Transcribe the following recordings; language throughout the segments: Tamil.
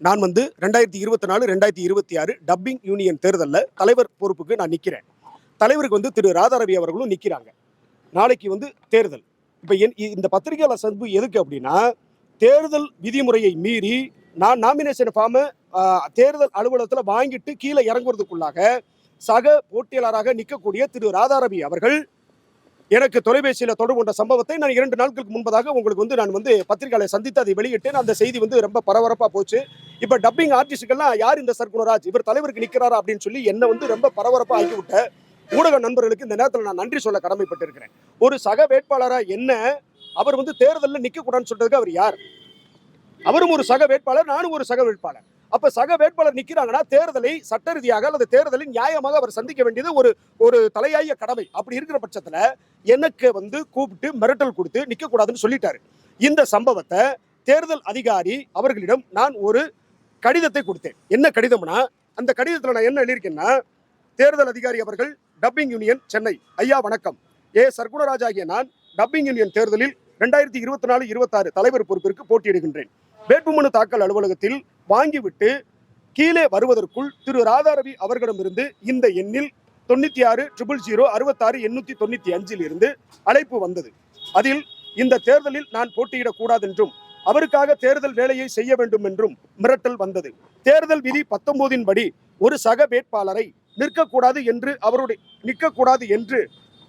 நான் வந்து ரெண்டாயிரத்தி இருபத்தி நாலு ரெண்டாயிரத்தி இருபத்தி ஆறு டப்பிங் யூனியன் தேர்தலில் தலைவர் பொறுப்புக்கு நான் நிற்கிறேன் தலைவருக்கு வந்து திரு ராதாரவி அவர்களும் நிற்கிறாங்க நாளைக்கு வந்து தேர்தல். இப்போ என் இந்த பத்திரிகையாளர் சந்திப்பு எதுக்கு அப்படின்னா தேர்தல் விதிமுறையை மீறி நான் நாமினேஷன் ஃபார்மை தேர்தல் அலுவலகத்தில் வாங்கிட்டு கீழே இறங்குறதுக்குள்ளாக சக போட்டியாளராக நிற்கக்கூடிய திரு ராதாரவி அவர்கள் எனக்கு தொலைபேசியில் தொடர்பு கொண்ட சம்பவத்தை நான் இரண்டு நாட்களுக்கு முன்பதாக உங்களுக்கு வந்து நான் வந்து பத்திரிகையாளர் சந்தித்து அதை வெளியிட்டேன். அந்த செய்தி வந்து ரொம்ப பரபரப்பாக போச்சு. இப்போ டப்பிங் ஆர்டிஸ்டுக்கெல்லாம் யார் இந்த சர்க்குணராஜ் இவர் தலைவருக்கு நிற்கிறாரா அப்படின்னு சொல்லி என்னை வந்து ரொம்ப பரபரப்பாக ஆகிவிட்ட ஊடக நண்பர்களுக்கு இந்த நேரத்தில் நான் நன்றி சொல்ல கடமைப்பட்டிருக்கிறேன். ஒரு சக வேட்பாளராக என்ன அவர் வந்து தேர்தலில் நிற்கக்கூடாதுன்னு சொல்றதுக்கு அவர் யார்? அவரும் ஒரு சக வேட்பாளர் நானும் ஒரு சக வேட்பாளர். அப்ப சக வேட்பாளர் நிக்கிறாங்கன்னா தேர்தலை சட்ட ரீதியாக அல்லது தேர்தலை நியாயமாக அவர் சந்திக்க வேண்டியது ஒரு ஒரு தலையாய கடமை. அப்படி இருக்கிற பட்சத்துல எனக்கு வந்து கூப்பிட்டு மிரட்டல் கொடுத்து நிக்க கூடாதுன்னு சொல்லிட்டாரு. இந்த சம்பவத்தை தேர்தல் அதிகாரி அவர்களிடம் நான் ஒரு கடிதத்தை கொடுத்தேன். என்ன கடிதம்னா அந்த கடிதத்துல நான் என்ன எழுதியிருக்கேன்னா தேர்தல் அதிகாரி அவர்கள் டப்பிங் யூனியன் சென்னை. ஐயா வணக்கம். ஏ. சர்க்குணராஜ் ஆகிய நான் டப்பிங் யூனியன் தேர்தலில் ரெண்டாயிரத்தி இருபத்தி நாலு இருபத்தாறு தலைவர் பொறுப்பிற்கு போட்டியிடுகின்றேன். வேட்புமனு தாக்கல் அலுவலகத்தில் வாங்கிவிட்டு கீழே வருவதற்குள் திரு ராதாரவி அவர்களிடமிருந்து இந்த எண்ணில் தொண்ணூத்தி ஆறு ட்ரிபிள் ஜீரோ அறுபத்தாறு எண்ணூத்தி தொண்ணூத்தி அஞ்சில் இருந்து அழைப்பு வந்தது. அதில் இந்த தேர்தலில் நான் போட்டியிடக்கூடாது என்றும் அவருக்காக தேர்தல் வேலையை செய்ய வேண்டும் என்றும் மிரட்டல் வந்தது. தேர்தல் விதி பத்தொன்பதின் படி ஒரு சக வேட்பாளரை நிற்கக்கூடாது என்று அவருடைய நிற்கக்கூடாது என்று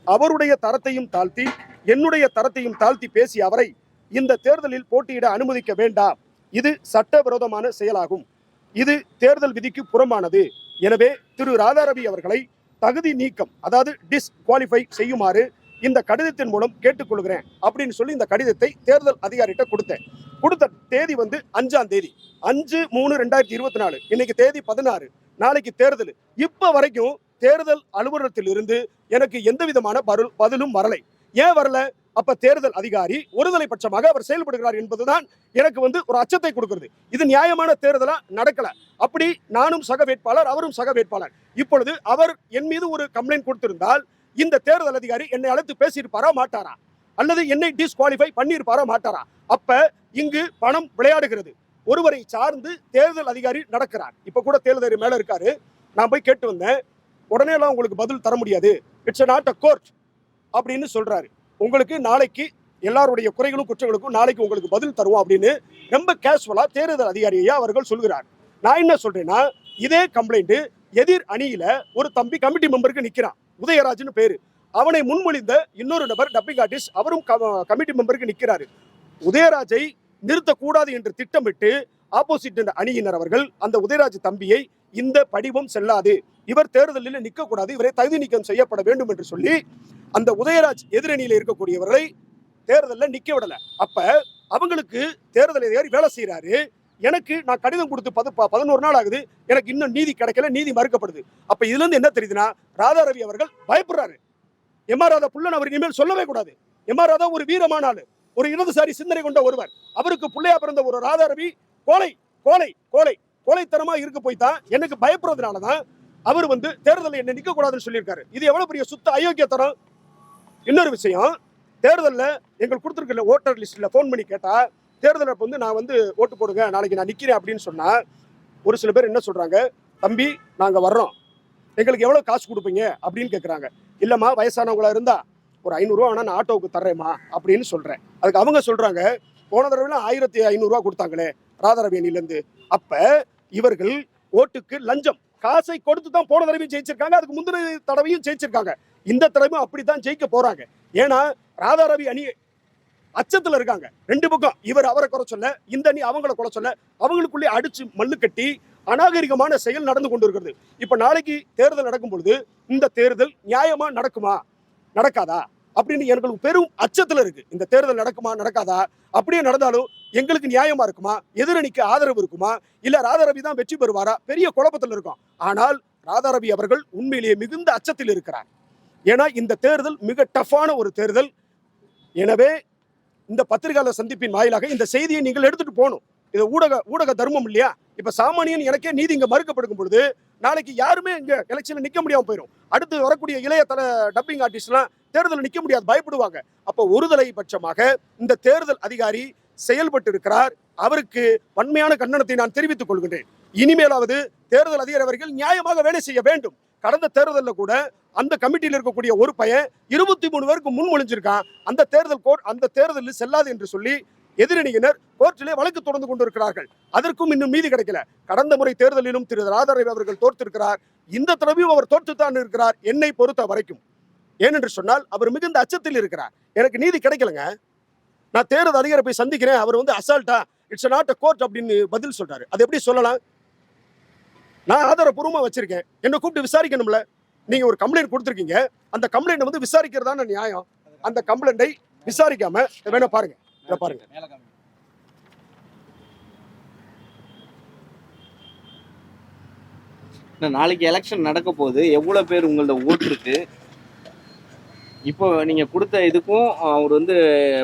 அவருடைய தரத்தையும் தாழ்த்தி என்னுடைய தரத்தையும் தாழ்த்தி பேசிய அவரை இந்த தேர்தலில் போட்டியிட அனுமதிக்க வேண்டாம். இது சட்டவிரோதமான செயலாகும். இது தேர்தல் விதிக்கு புறம்பானது. எனவே திரு ராதாரவி அவர்களை தகுதி நீக்கம் அதாவது டிஸ்குவாலிஃபை செய்யுமாறு இந்த கடிதத்தின் மூலம் கேட்டுக்கொள்கிறேன் அப்படின்னு சொல்லி இந்த கடிதத்தை தேர்தல் அதிகாரிகிட்ட கொடுத்தேன். கொடுத்த தேதி வந்து அஞ்சாம் தேதி. அஞ்சு மூணு ரெண்டாயிரத்தி இருபத்தி நாலு. இன்னைக்கு தேதி பதினாறு. நாளைக்கு தேர்தல். இப்போ வரைக்கும் தேர்தல் அலுவலகத்தில் இருந்து எனக்கு எந்த விதமான பரு- பதிலும் வரலை. ஏன் வரல? அப்ப தேர்தல் அதிகாரி ஒருதலை பட்சமாக அவர் செயல்படுகிறார் என்பதுதான் எனக்கு வந்து ஒரு அச்சத்தை கொடுக்கிறது. இது நியாயமான தேர்தலா? நடக்கல. அப்படி நானும் சக வேட்பாளர் அவரும் சக வேட்பாளர். இப்பொழுது அவர் என் மீது ஒரு கம்ப்ளைண்ட் கொடுத்திருந்தால் இந்த தேர்தல் அதிகாரி என்னை அழைத்து பேசியிருப்பாரா மாட்டாரா? அல்லது என்னை டிஸ்குவாலிஃபை பண்ணியிருப்பாரா மாட்டாரா? அப்ப இங்கு பணம் விளையாடுகிறது. ஒருவரை சார்ந்து தேர்தல் அதிகாரி நடக்கிறார். இப்ப கூட தேர்தல் அதிகாரி மேல இருக்காரு. நான் போய் கேட்டு வந்தேன். உடனே எல்லாம் உங்களுக்கு பதில் தர முடியாது. இட்ஸ் நாட் அ கோர்ட் அப்படின்னு சொல்றாரு. உங்களுக்கு நாளைக்கு எல்லாருடைய குறைகளும் குற்றங்களுக்கும் நாளைக்கு உங்களுக்கு பதில் தருவோம் அப்படின்னு ரொம்ப கேஷுவலா தேர்தல் அதிகாரியா அவர்கள் சொல்கிறார். நான் என்ன சொல்றேன்னா இதே கம்ப்ளைண்ட் எதிர் அணியில ஒரு தம்பி கமிட்டி மெம்பருக்கு நிக்கிறான். உதயராஜ்னு பேரு. அவனை முன்மொழிந்த இன்னொரு நபர் டப்பிங் ஆர்டிஸ்ட் அவரும் கமிட்டி மெம்பருக்கு நிற்கிறாரு உதயராஜை நிறுத்தக்கூடாது என்று திட்டமிட்டு ஆப்போசிட் அணியினர் அவர்கள் அந்த உதயராஜ் தம்பியை இந்த படிவம் செல்லாது. இவர் தேர்தலில் நிற்கக்கூடாது. இவரை தகுதி நீக்கம் செய்யப்பட வேண்டும் என்று சொல்லி அந்த உதயராஜ் எதிரணியில் இருக்கக்கூடியவர்களை தேர்தலில் நிக்க விடல. அப்ப அவங்களுக்கு தேர்தல் அதிகாரி வேலை செய்யறாரு எனக்கு நான் கடிதம் கொடுத்து பது ப- பதினோரு நாள் ஆகுது. எனக்கு இன்னும் நீதி கிடைக்கல நீதி மறுக்கப்படுது. அப்ப இதுல இருந்து என்ன தெரியுதுன்னா ராதா ரவி அவர்கள் பயப்படுறாரு. எம்ஆர் ராதா புள்ளன் அவர் இனிமேல் சொல்லவே கூடாது. எம்ஆர் ராதா ஒரு வீரமான ஆள். ஒரு இடதுசாரி சிந்தனை கொண்ட ஒருவர். அவருக்கு பிள்ளையா பிறந்த ஒரு ராதா ரவி கோலை கோலை கோலை. கோலைத்தனமா இருக்க போய் தான் எனக்கு பயப்படுறதுனால தான் அவர் வந்து தேர்தலில் என்ன நிக்க கூடாதுன்னு சொல்லியிருக்காரு. இது எவ்வளவு பெரிய சுத்த அயோக்கியத்தனம்? இன்னொரு விஷயம் தேர்தலில் எங்களுக்கு கொடுத்துருக்கல ஓட்டர் லிஸ்ட்டில் ஃபோன் பண்ணி கேட்டா தேர்தல் அப்போ வந்து நான் வந்து ஓட்டு போடுங்க நாளைக்கு நான் நிற்கிறேன் அப்படின்னு சொன்னா ஒரு சில பேர் என்ன சொல்றாங்க? தம்பி நாங்கள் வர்றோம். எங்களுக்கு எவ்வளோ காசு கொடுப்பீங்க? அப்படின்னு கேட்குறாங்க இல்லைம்மா வயசானவங்களா இருந்தா ஒரு ஐநூறுரூவா ஆனால் நான் ஆட்டோவுக்கு தர்றேம்மா அப்படின்னு சொல்கிறேன் அதுக்கு அவங்க சொல்கிறாங்க போன தடவைலாம் ஆயிரத்தி ஐநூறுரூவா கொடுத்தாங்களே ராதாரவியணிலேருந்து அப்போ இவர்கள் ஓட்டுக்கு லஞ்சம். காசை கொடுத்து தான் போன தடவையும் ஜெயிச்சிருக்காங்க அதுக்கு முந்தின தடவையும் ஜெயிச்சிருக்காங்க. இந்த தடவையும் அப்படி தான் ஜெயிக்க போறாங்க. ஏன்னா ராதாரவி அணி அச்சத்துல இருக்காங்க. ரெண்டு பக்கம் இவர் அவரை குறை சொல்ல இந்த அணி அவங்கள குறை சொல்ல அவங்களுக்குள்ளே அடிச்சு மல்லு கட்டி அநாகரிகமான செயல் நடந்து கொண்டு இருக்கிறது. இப்ப நாளைக்கு தேர்தல் நடக்கும் பொழுது இந்த தேர்தல் நியாயமா நடக்குமா? நடக்காதா? அப்படின்னு எங்களுக்கு பெரும் அச்சத்தில் இருக்கு. இந்த தேர்தல் நடக்குமா நடக்காதா? அப்படியே நடந்தாலும் எங்களுக்கு நியாயமா இருக்குமா? எதிரணிக்கு ஆதரவு இருக்குமா? இல்ல ராதாரவி தான் வெற்றி பெறுவாரா? பெரிய குழப்பத்தில் இருக்கும். ஆனால் ராதாரவி அவர்கள் உண்மையிலேயே மிகுந்த அச்சத்தில் இருக்கிறார். ஏன்னா இந்த தேர்தல் மிக டஃப்பான ஒரு தேர்தல். எனவே இந்த பத்திரிகையாளர் சந்திப்பின் வாயிலாக இந்த செய்தியை நீங்கள் எடுத்துட்டு போகணும். இது ஊடக ஊடக தர்மம் இல்லையா? இப்ப சாமானியன் எனக்கே நீதி இங்க மறுக்கப்படுக்கும் பொழுது நாளைக்கு யாருமே இங்கே எலெக்ஷனில் நிக்க முடியாம போயிடும் அடுத்து வரக்கூடிய இளைய தல டப்பிங் ஆர்டிஸ்ட்லாம் தேர்தலில் நிக்க முடியாது பயப்படுவாங்க. அப்போ ஒருதலை பட்சமாக இந்த தேர்தல் அதிகாரி செயல்பட்டு இருக்கிறார் அவருக்கு வன்மையான கண்டனத்தை நான் தெரிவித்துக் கொள்கின்றேன். இனிமேலாவது தேர்தல் அதிகாரி அவர்கள் நியாயமாக வேலை செய்ய வேண்டும். கடந்த தேர்தலில் கூட அந்த கமிட்டியில் இருக்கக்கூடிய ஒரு பையன் இருபத்தி மூணு பேருக்கு முன்மொழிஞ்சிருக்கான் அந்த தேர்தல் கோர்ட் அந்த தேர்தலில் செல்லாது என்று சொல்லி எதிரணியினர் கோர்ட்டிலே வழக்கு தொடர்ந்து கொண்டிருக்கிறார்கள். அதற்கும் இன்னும் மீதி கிடைக்கல. கடந்த முறை தேர்தலிலும் திரு ராதாரவி அவர்கள் தோற்றிருக்கிறார் இந்த தடவையும் அவர் தோற்றுத்தான் இருக்கிறார் என்னை பொறுத்த வரைக்கும். ஏனென்று சொன்னால் அவர் மிகுந்த அச்சத்தில் இருக்கிறார். எனக்கு நீதி கிடைக்கலங்க. நான் தேர்தல் அதிகாரி போய் சந்திக்கிறேன். அவர் வந்து அசால்ட்டா இட்ஸ் நாட் அ கோர்ட் அப்படின்னு பதில் சொல்றாரு. அது எப்படி சொல்லலாம்? நான் ஆதாரப்பூர்வமா வச்சிருக்கேன். என்னை கூப்பிட்டு விசாரிக்கணும்ல. நீங்க ஒரு கம்ப்ளைண்ட் கொடுத்துருக்கீங்க. அந்த கம்ப்ளைண்ட் வந்து விசாரிக்கிறதான நியாயம். அந்த கம்ப்ளைண்டை விசாரிக்காம வேணா பாருங்க. இதை பாருங்க. நாளைக்கு எலெக்ஷன் நடக்க போகுது. எவ்வளோ பேர் உங்களோட ஓட்டு இருக்கு? இப்போ நீங்க கொடுத்த இதுக்கும் அவர் வந்து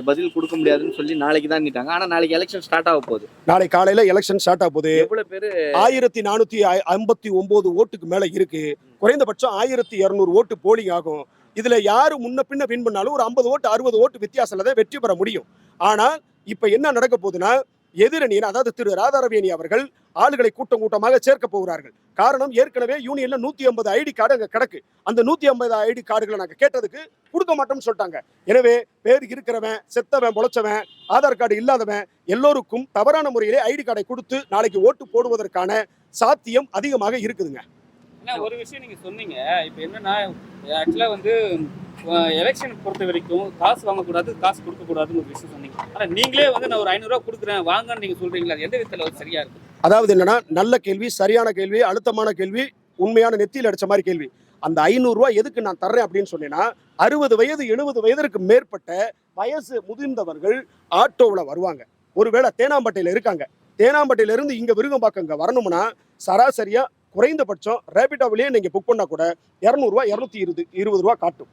பதில் கொடுக்க முடியாதுன்னு சொல்லி நாளைக்கு தான் நிட்டாங்க ஆனா நாளைக்கு எலெக்ஷன் ஸ்டார்ட் ஆக போகுது. நாளை காலையில எலெக்ஷன் ஸ்டார்ட் ஆக போகுது. எவ்வளவு பேர்? ஆயிரத்தி நானூத்தி ஐம்பத்தி ஒன்பது ஓட்டுக்கு மேல இருக்கு. குறைந்தபட்சம் ஆயிரத்தி இருநூறு ஓட்டு போலிங் ஆகும். இதுல யாரு முன்ன பின்ன வின் பண்ணாலும் ஒரு ஐம்பது ஓட்டு அறுபது ஓட்டு வித்தியாசத்துல தான் வெற்றி பெற முடியும். ஆனால் இப்போ என்ன நடக்க போகுதுன்னா எதிரணியின் அதாவது திரு ராதாரவேணி அவர்கள் ஆளுகளை கூட்டம் கூட்டமாக சேர்க்க போகிறார்கள். காரணம் ஏற்கனவே யூனியன்ல நூத்தி ஐம்பது ஐடி கார்டு அங்கே கிடக்கு. அந்த நூத்தி ஐம்பது ஐடி கார்டுகளை நாங்கள் கேட்டதுக்கு கொடுக்க மாட்டோம்னு சொல்லிட்டாங்க. எனவே பேர் இருக்கிறவன் செத்தவன் முளைச்சவன் ஆதார் கார்டு இல்லாதவன் எல்லோருக்கும் தவறான முறையிலே ஐடி கார்டை கொடுத்து நாளைக்கு ஓட்டு போடுவதற்கான சாத்தியம் அதிகமாக இருக்குதுங்க. ஒரு விஷயம் நீங்க சொன்னீங்க. இப்போ என்னன்னா ஆக்சுவலா வந்து எலெக்ஷன் பொறுத்த வரைக்கும் காசு வாங்கக்கூடாது காசு கொடுக்கக்கூடாதுன்னு ஒரு விஷயம் சொன்னீங்க. ஆனால் நீங்களே வந்து நான் ஒரு ஐநூறுரூவா கொடுக்குறேன் வாங்கன்னு நீங்கள் சொல்கிறீங்களா எந்த விதத்தில் வந்து சரியா இருக்கும் அதாவது என்னன்னா நல்ல கேள்வி சரியான கேள்வி அழுத்தமான கேள்வி உண்மையான நெத்தியில் அடிச்ச மாதிரி கேள்வி. அந்த ஐநூறுரூவா எதுக்கு நான் தர்றேன் அப்படின்னு சொன்னேன்னா அறுபது வயது எழுபது வயதிற்கு மேற்பட்ட வயசு முதிர்ந்தவர்கள் ஆட்டோவில் வருவாங்க. ஒருவேளை தேனாம்பட்டையில் இருக்காங்க. தேனாம்பட்டையில இருந்து இங்க விருகம்பாக்கம் இங்கே வரணும்னா சராசரியாக குறைந்தபட்சம் ரேபிட்டோவிலேயே நீங்கள் புக் பண்ணால் கூட இரநூறுவா இரநூத்தி இருபது இருபது ரூபா காட்டும்.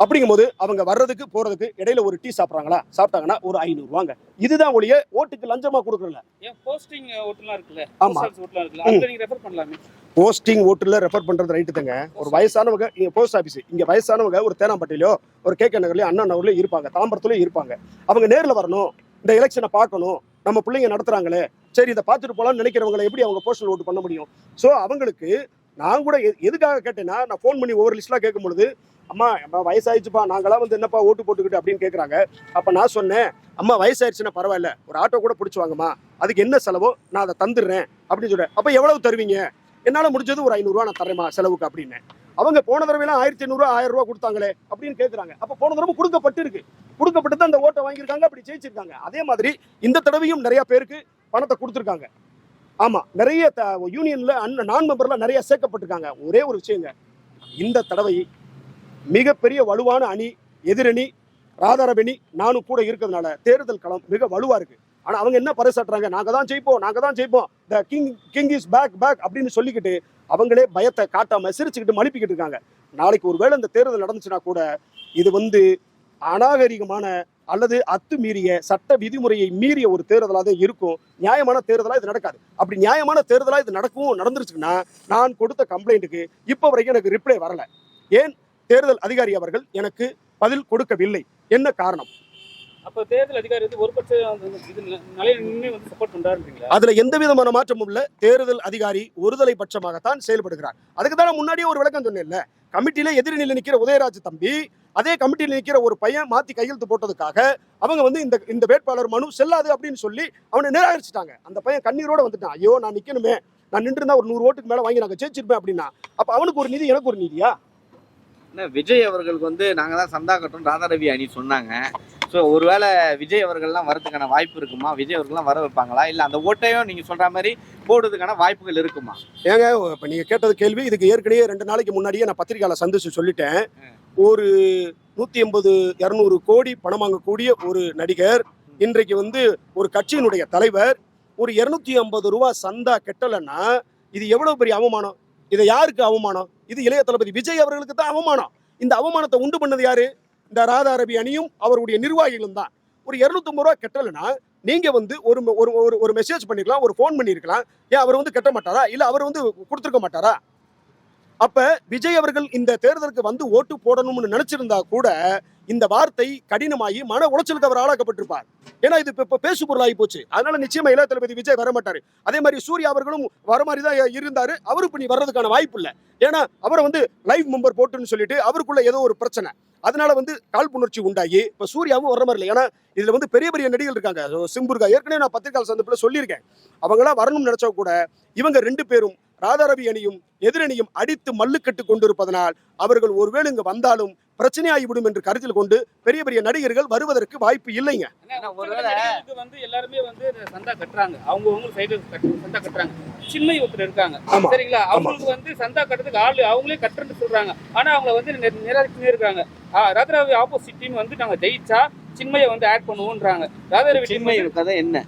அப்படிங்கும்போது அவங்க வர்றதுக்கு போறதுக்கு இடையில ஒரு டீ சாப்பிட்றாங்களா? சாப்பிட்டாங்கன்னா ஒரு ஐநூறுவாங்க இதுதான் ஒழிய ஓட்டுக்கு லஞ்சமா கொடுக்குறல போஸ்டிங் ஓட்டுலாம் இருக்குல்ல? ஆமா. போஸ்ட் ஓட்டுலாம் இருக்குல்ல? அதுல நீங்க ரெஃபர் பண்ணலாமே. போஸ்டிங் ஓட்டுல ரெஃபர் பண்றது ரைட்டு தாங்க ஒரு வயசானவங்க இங்க போஸ்ட் ஆபீஸ் இங்க வயசானவங்க ஒரு தேனாம்பட்டிலையோ ஒரு கே கே நகர்லயோ அண்ணா நகர்லயோ இருப்பாங்க தாம்பரத்துலயும் இருப்பாங்க. அவங்க நேர்ல வரணும் இந்த எலெக்ஷனை பார்க்கணும் நம்ம பிள்ளைங்க நடத்துறாங்களே சரி இதை பார்த்துட்டு போலாம்னு நினைக்கிறவங்களை எப்படி அவங்க போஸ்டல் ஓட்டு பண்ண முடியும்? ஸோ அவங்களுக்கு நான் கூட எதுக்காக கேட்டேன்னா நான் ஃபோன் பண்ணி ஒவ்வொரு லிஸ்ட்லாம் கேட்கும் பொழுது அம்மா அம்மா வயசாயிடுச்சுப்பா. நாங்களாம் வந்து என்னப்பா ஓட்டு போட்டுக்கிட்டு அப்படின்னு கேட்குறாங்க அப்போ நான் சொன்னேன் அம்மா வயசாயிடுச்சுன்னா பரவாயில்ல. ஒரு ஆட்டோ கூட பிடிச்சி வாங்கம்மா. அதுக்கு என்ன செலவோ நான் அதை தந்துடுறேன். அப்படின்னு சொல்கிறேன் அப்போ எவ்வளவு தருவீங்க? என்னால் முடிஞ்சது ஒரு ஐநூறுரூவா நான் தரேம்மா செலவுக்கு அப்படின்னு. அவங்க போன தடவைலாம் ஆயிரத்தி ஐநூறுரூவா ஆயிரம் ரூபா கொடுத்தாங்களே அப்படின்னு கேட்குறாங்க அப்போ போன தடவை கொடுக்கப்பட்டிருக்கு. கொடுக்கப்பட்டு தான் அந்த ஓட்டை வாங்கியிருக்காங்க அப்படி ஜெயிச்சிருக்காங்க. அதே மாதிரி இந்த தடவையும் நிறையா பேருக்கு பணத்தை கொடுத்துருக்காங்க. ஆமாம் நிறைய த- யூனியனில் அண்ண நான் மெம்பரில் நிறையா சேர்க்கப்பட்டிருக்காங்க. ஒரே ஒரு விஷயங்க இந்த தடவை மிகப்பெரிய வலுவான அணி எதிரணி ராதாரபணி நானும் கூட இருக்கிறதுனால தேர்தல் களம் மிக வலுவாக இருக்கு. ஆனால் அவங்க என்ன பறைசாட்டுறாங்க நாங்கள் தான் ஜெயிப்போம் நாங்கள் தான் ஜெயிப்போம். The king king is back back அப்படின்னு சொல்லிக்கிட்டு அவங்களே பயத்தை காட்டாமல் சிரிச்சுக்கிட்டு மழுப்பிக்கிட்டு இருக்காங்க. நாளைக்கு ஒருவேளை இந்த தேர்தல் நடந்துச்சுன்னா கூட இது வந்து அநாகரிகமான அல்லது அத்துமீறிய சட்ட விதிமுறையை மீறிய ஒரு தேர்தலாக தான் இருக்கும். நியாயமான தேர்தலாக இது நடக்காது. அப்படி நியாயமான தேர்தலாக இது நடக்கும் நடந்துருச்சுன்னா நான் கொடுத்த கம்ப்ளைண்ட்டுக்கு இப்போ வரைக்கும் எனக்கு ரிப்ளை வரலை. ஏன்? தேர்தல் அதிகாரி அவர்கள் எனக்கு பதில் கொடுக்கவில்லை. என்ன காரணம்? அப்போ தேர்தல் அதிகாரி வந்து ஒரு பண்றாருன்றீங்களா? அதுல எந்த விதமான மாற்றமும் இல்ல. தேர்தல் அதிகாரி ஒருதலை பட்சமாகத்தான் செயல்படுகிறார். அதுக்கு தான் முன்னாடியே ஒரு விளக்கம் சொன்னேன்ல. கமிட்டியில எதிரில் நிற்கிற உதயராஜ் தம்பி அதே கமிட்டியில் நிற்கிற ஒரு பையன் மாத்தி கையெழுத்து போட்டதுக்காக அவங்க வந்து இந்த இந்த வேட்பாளர் மனு செல்லாது அப்படின்னு சொல்லி அவனை நிராகரிச்சிட்டாங்க. அந்த பையன் கண்ணீரோட வந்துட்டான். ஐயோ நான் நிக்கணுமே. நான் நின்று ஒரு நூறு ஓட்டுக்கு மேல வாங்கி நாங்க ஜெயிச்சிருப்பேன் அப்படின்னா. அப்ப அவனுக்கு ஒரு நிதி எனக்கு ஒரு நிதியா? என்ன விஜய் அவர்களுக்கு வந்து நாங்க தான் சந்தா கட்டும் ராதாரவி அணி சொன்னாங்க. ஸோ ஒருவேளை விஜய் அவர்கள்லாம் வரதுக்கான வாய்ப்பு இருக்குமா? விஜய் அவர்கள்லாம் வர வைப்பாங்களா? இல்லை அந்த ஓட்டையும் நீங்க சொல்ற மாதிரி போடுறதுக்கான வாய்ப்புகள் இருக்குமா? ஏங்க இப்ப நீங்க கேட்டது கேள்வி இதுக்கு ஏற்கனவே ரெண்டு நாளைக்கு முன்னாடியே நான் பத்திரிகையாள சந்திச்சு சொல்லிட்டேன். ஒரு நூத்தி எண்பது இருநூறு கோடி பணம் வாங்கக்கூடிய ஒரு நடிகர் இன்றைக்கு வந்து ஒரு கட்சியினுடைய தலைவர் ஒரு இருநூத்தி ஐம்பது ரூபா சந்தா கெட்டலைன்னா இது எவ்வளவு பெரிய அவமானம்? இதை யாருக்கு அவமானம்? இது இளைய தளபதி விஜய் அவர்களுக்கு தான் அவமானம். இந்த அவமானத்தை உண்டு பண்ணது யாரு? இந்த ராதா ரவி அணியும் அவருடைய நிர்வாகிகளும் தான். ஒரு இருநூத்தம்பது ரூபா கெட்டலைன்னா நீங்க வந்து ஒரு ஒரு ஒரு ஒரு மெசேஜ் பண்ணிருக்கலாம் ஒரு ஃபோன் பண்ணியிருக்கலாம் ஏன் அவர் வந்து கட்ட மாட்டாரா? இல்லை அவர் வந்து கொடுத்துருக்க மாட்டாரா? அப்ப விஜய் அவர்கள் இந்த தேர்தலுக்கு வந்து ஓட்டு போடணும்னு நினைச்சிருந்தா கூட இந்த வார்த்தை கடினமாகி மன உளைச்சலுக்கு அவர் ஆளாக்கப்பட்டிருப்பார் ஏன்னா இது இப்போ பேசு பொருளாகி போச்சு அதனால நிச்சயமா இளைய தளபதி விஜய் வர மாட்டாரு அதே மாதிரி சூர்யா அவர்களும் வர மாதிரி தான் இருந்தாரு அவரு இப்ப நீ வர்றதுக்கான வாய்ப்பு இல்லை ஏன்னா அவரை வந்து லைவ் மெம்பர் போட்டுன்னு சொல்லிட்டு அவருக்குள்ள ஏதோ ஒரு பிரச்சனை அதனால வந்து காழ்ப்புணர்ச்சி உண்டாகி இப்போ சூர்யாவும் வர மாதிரி இல்லை ஏன்னா இதில் வந்து பெரிய பெரிய நடிகர்கள் இருக்காங்க சிம்புர்கா ஏற்கனவே நான் பத்திரிகை சந்திப்பில் சொல்லியிருக்கேன் அவங்களாம் வரணும்னு நினச்சா கூட இவங்க ரெண்டு பேரும் ராதாரவி அணியும் எதிரணியும் அடித்து மல்லுக்கட்டு கொண்டிருப்பதனால் அவர்கள் ஒருவேளை இங்கு வந்தாலும் பிரச்சனையாகிவிடும் என்று கருத்தில் கொண்டு பெரிய பெரிய நடிகர்கள் வருவதற்கு வாய்ப்பு இல்லைங்க. வந்து எல்லாருமே வந்து சந்தா கட்டுறாங்க. அவங்க சைடு சந்தா கட்டுறாங்க. சின்மை ஒருத்தர் இருக்காங்க. சரிங்களா? அவங்களுக்கு வந்து சந்தா கட்டுறதுக்கு ஆளு அவங்களே கட்டுறேன்னு சொல்றாங்க. ஆனா அவங்க வந்து நி- நிராகரிச்சுட்டே இருக்காங்க. ராதாரவி ஆப்போசிட் டீம் வந்து நாங்க ஜெயிச்சா சின்மையை வந்து ஆட் பண்ணுவோன்றாங்க. ராதாரவி சின்மையோட கதை என்ன?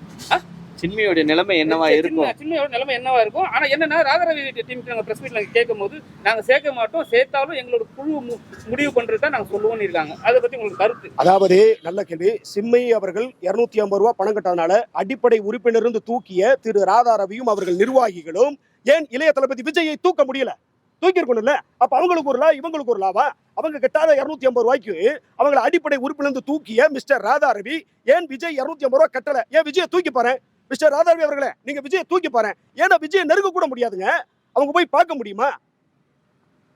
சின்மையோட நிலைமை என்னவா இருக்கும்? சின்மையோட நிலைமை என்னவா இருக்கும்? ஆனா என்னன்னா ராதாரவி டீமுக்கு நாங்க பிரஸ் மீட்ல கேட்கும் போது நாங்க சேர்க்க மாட்டோம் சேர்த்தாலும் எங்களோட குழு மு- முடிவு பண்றது தான் நாங்க சொல்லுவோம்னு இருக்காங்க. அதை பத்தி உங்களுக்கு கருத்து? அதாவது நல்ல கேள்வி. சிம்மை அவர்கள் இருநூத்தி ஐம்பது ரூபாய் பணம் கட்டறதுனால அடிப்படை உறுப்பினர் இருந்து தூக்கிய திரு ராதா ரவியும் அவர்கள் நிர்வாகிகளும் ஏன் இளைய தளபதி விஜயை தூக்க முடியல? தூக்கி இருக்கணும்ல அப்ப அவங்களுக்கு ஒரு லா இவங்களுக்கு ஒரு லாவா? அவங்க கட்டாத இருநூத்தி ஐம்பது ரூபாய்க்கு அவங்களை அடிப்படை உறுப்பினர் இருந்து தூக்கிய மிஸ்டர் ராதா ரவி ஏன் விஜய் இருநூத்தி ஐம்பது ரூபாய் கட்டல? ஏன் விஜயை தூக்கி பாரு மிஸ்டர் ராதா ரவி அவர்களே நீங்க விஜயை தூக்கி பாரு ஏன்னா விஜயை நெருங்க கூட முடியாதுங்க. அவங்க போய் பார்க்க முடியுமா?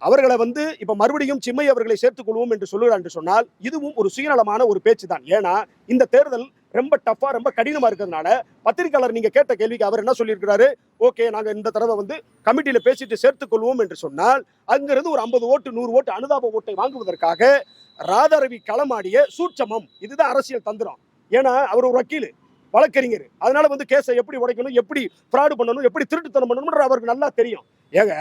அவர்களை வந்து இப்ப மறுபடியும் சிம்மை அவர்களை சேர்த்துக் கொள்வோம் என்று சொல்லுகிறார் என்று சொன்னால் இதுவும் ஒரு சுயநலமான ஒரு பேச்சு தான் ஏன்னா இந்த தேர்தல் ரொம்ப டஃபா ரொம்ப கடினமா இருக்கிறதுனால பத்திரிகையாளர் நீங்க கேட்ட கேள்விக்கு அவர் என்ன சொல்லியிருக்கிறாரு? ஓகே நாங்க இந்த தடவை வந்து கமிட்டியில பேசிட்டு சேர்த்துக் கொள்வோம் என்று சொன்னால் அங்கிருந்து ஒரு ஐம்பது ஓட்டு நூறு ஓட்டு அனுதாப ஓட்டை வாங்குவதற்காக ராதாரவி களமாடிய சூட்சமம். இதுதான் அரசியல் தந்திரம். ஏன்னா அவர் ஒரு வக்கீல். வழக்கறிஞர். அதனால வந்து கேஸை எப்படி உடைக்கணும் எப்படி ஃப்ராடு பண்ணணும் எப்படி திருட்டுத்தனம் பண்ணணும்ன்ற அவருக்கு நல்லா தெரியும். ஏங்க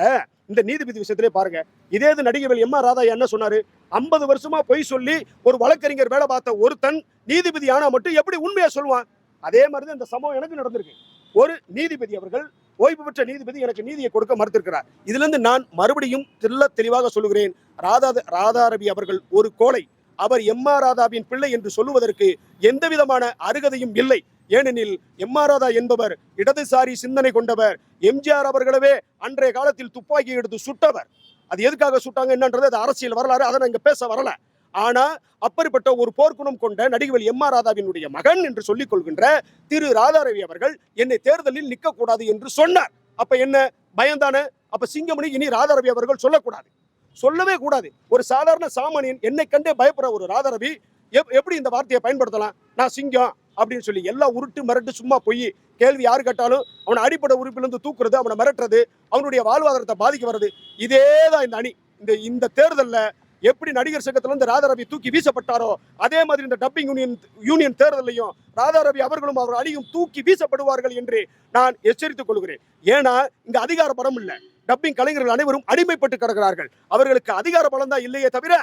இந்த நீதிபதி விஷயத்திலே பாருங்க. இதே இது நடிகர்கள் எம் ஆர் ராதா என்ன சொன்னாரு. ஐம்பது வருஷமா பொய் சொல்லி ஒரு வழக்கறிஞர் வேலை பார்த்த ஒருத்தன் நீதிபதி ஆனா மட்டும் எப்படி உண்மையா சொல்லுவான்? அதே மாதிரி தான் இந்த சம்பவம் எனக்கு நடந்திருக்கு. ஒரு நீதிபதி அவர்கள் ஓய்வு பெற்ற நீதிபதி எனக்கு நீதியை கொடுக்க மறுத்திருக்கிறார். இதுல இருந்து நான் மறுபடியும் தெல்ல தெளிவாக சொல்லுகிறேன். ராதா ராதாரவி அவர்கள் ஒரு கோலை அவர் எம் ஆர் ராதாவின் பிள்ளை என்று சொல்லுவதற்கு எந்த விதமான அருகதையும் இல்லை. ஏனெனில் எம் ஆர் ராதா என்பவர் இடதுசாரி சிந்தனை கொண்டவர். எம்ஜிஆர் அவர்களவே அன்றைய காலத்தில் துப்பாக்கி எடுத்து சுட்டவர். அது எதுக்காக சுட்டாங்க என்னன்றது அது அரசியல் வரலாறு அதை நான் பேச வரல. ஆனால் அப்படிப்பட்ட ஒரு போர்க்குணம் கொண்ட நடிகர் எம் ஆர் ராதாவினுடைய மகன் என்று சொல்லிக் கொள்கின்ற திரு ராதாரவி அவர்கள் என்னை தேர்தலில் நிற்கக்கூடாது என்று சொன்னார். அப்போ என்ன? பயந்தானே அப்போ சிங்கமணி இனி ராதாரவி அவர்கள் சொல்லக்கூடாது. சொல்லவே கூடாது. ஒரு சாதாரண சாமானியன் என்னை கண்டே பயப்படுற ஒரு ராதாரவி எப்- எப்படி இந்த வார்த்தையை பயன்படுத்தலாம்? நான் சிங்கம். அப்படின்னு சொல்லி எல்லாம் உருட்டு மிரட்டு சும்மா போய் கேள்வி யாரு கேட்டாலும் அவனை அடிப்படை உறுப்பிலிருந்து தூக்குறது அவனை மிரட்டுறது அவனுடைய வாழ்வாதாரத்தை பாதிக்க வர்றது இதே தான் இந்த அணி. இந்த இந்த தேர்தலில் எப்படி நடிகர் சங்கத்திலிருந்து ராதாரவி தூக்கி வீசப்பட்டாரோ அதே மாதிரி இந்த டப்பிங் யூனியன் யூனியன் தேர்தலையும் ராதாரவி அவர்களும் அவர் அணியும் தூக்கி வீசப்படுவார்கள் என்று நான் எச்சரித்துக் கொள்கிறேன். ஏன்னா இங்க அதிகார பலம் இல்லை. டப்பிங் கலைஞர்கள் அனைவரும் அடிமைப்பட்டு கிடக்கிறார்கள். அவர்களுக்கு அதிகார பலம் தான் இல்லையே தவிர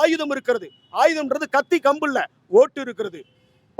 ஆயுதம் இருக்கிறது. ஆயுதம்ன்றது கத்தி கம்பு இல்லை ஓட்டு இருக்கிறது.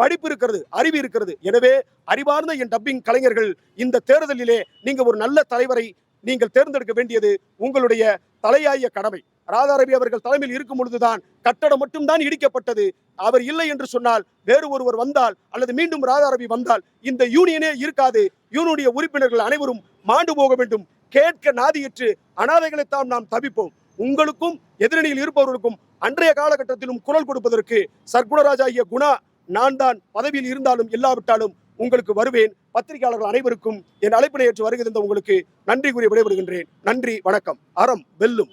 படிப்பு இருக்கிறது அறிவு இருக்கிறது. எனவே அறிவார்ந்த என் டப்பிங் கலைஞர்கள் இந்த தேர்தலிலே நீங்க ஒரு நல்ல தலைவரை நீங்கள் தேர்ந்தெடுக்க வேண்டியது உங்களுடைய தலையாய கடமை. ராதாரவி அவர்கள் தலைமையில் இருக்கும் பொழுதுதான் கட்டடம் மட்டும்தான் இடிக்கப்பட்டது. அவர் இல்லை என்று சொன்னால் வேறு ஒருவர் வந்தால் அல்லது மீண்டும் ராதாரவி வந்தால் இந்த யூனியனே இருக்காது. யூனியனுடைய உறுப்பினர்கள் அனைவரும் மாண்டு போக வேண்டும். கேட்க நாதியற்று. அனாதைகளைத்தான் நாம் தவிப்போம். உங்களுக்கும் எதிரணியில் இருப்பவர்களுக்கும் அன்றைய காலகட்டத்திலும் குரல் கொடுப்பதற்கு சர்க்குணராஜ் ஆகிய குணா நான் தான் பதவியில் இருந்தாலும் இல்லாவிட்டாலும் உங்களுக்கு வருவேன். பத்திரிகையாளர்கள் அனைவருக்கும் என் அழைப்பினை ஏற்று வருகின்ற உங்களுக்கு நன்றி கூறி விடைபெறுகின்றேன். நன்றி வணக்கம். அறம் வெல்லும்.